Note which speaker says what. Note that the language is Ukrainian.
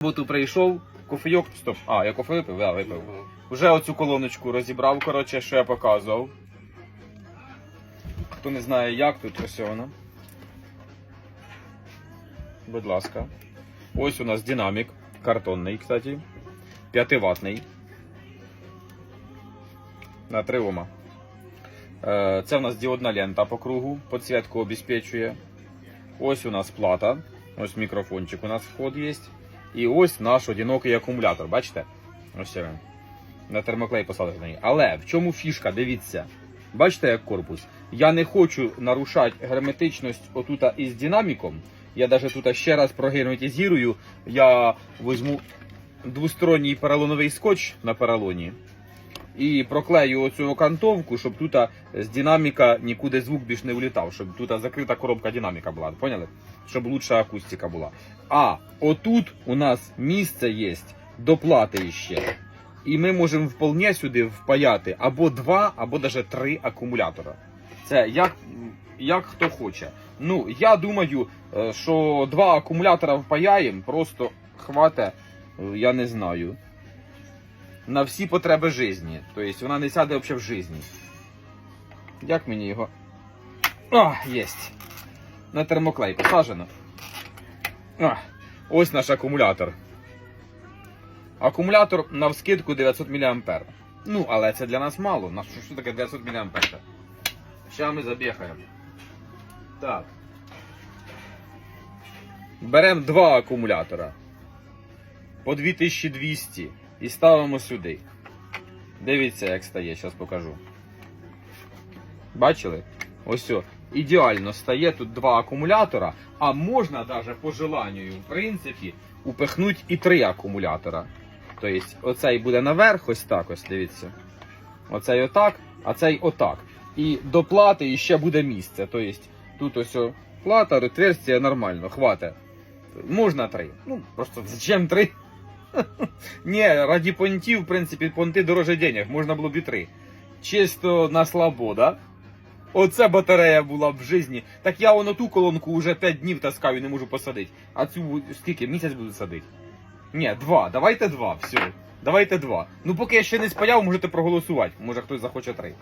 Speaker 1: роботу прийшов, кофейок, стоп. А, я кофе випив, да, випив. Вже оцю колоночку розібрав, коротше, що я показував. Хто не знає як, тут ось воно. Будь ласка. Ось у нас динамік, картонний, кстати. 5 ватний. На 3 Ома. Е, Це у нас діодна лента по кругу, підсвітку обезпечує. Ось у нас плата. Ось мікрофончик у нас вход є. І ось наш одинокий акумулятор. Бачите? Ось він. На термоклей посаджений. Але в чому фішка? Дивіться. Бачите, як корпус? Я не хочу нарушати герметичність отута із динаміком. Я навіть тут ще раз прогерметизую. Я візьму двосторонній поролоновий скотч на поролоні і проклею оцю окантовку, щоб тут з динаміка нікуди звук більш не влітав, щоб тут закрита коробка динаміка була. Поняли? Щоб лучша акустика була. А отут у нас місце є до плати ще. І ми можемо вполне сюди впаяти або два, або навіть три акумулятора. Це як, як хто хоче. Ну, я думаю, е, що два акумулятора впаяємо, просто хватить, е, я не знаю. На всі потреби житті. Тобто вона не сяде взагалі в житті. Як мені його. О, єсть. На термоклей посаджено. О, ось наш акумулятор. Акумулятор на вскидку 900 мА. Ну, але це для нас мало. На що, таке 900 мА? Зараз ми забігаємо. Так. Беремо два акумулятора по 2200 і ставимо сюди. Дивіться, як стає, зараз покажу. Бачили? Ось о. Ідеально стає тут два акумулятора, а можна навіть по желанню, в принципі, упихнути і три акумулятора. Тобто, оцей буде наверх, ось так ось, дивіться. Оцей отак, а цей отак. І до плати ще буде місце. Тобто, тут ось о, плата, отверстие нормально, хватить. Можна три. Ну, просто зачем три? Ні, раді понтів, в принципі, понти дороже денег, можна було б і три. Чисто на слабо, да? Оце батарея була б в житті. Так я воно ту колонку вже 5 днів таскаю, не можу посадити. А цю скільки? Місяць буду садити? Ні, два. Давайте два. Все. Давайте два. Ну поки я ще не спаяв, можете проголосувати. Може хтось захоче три.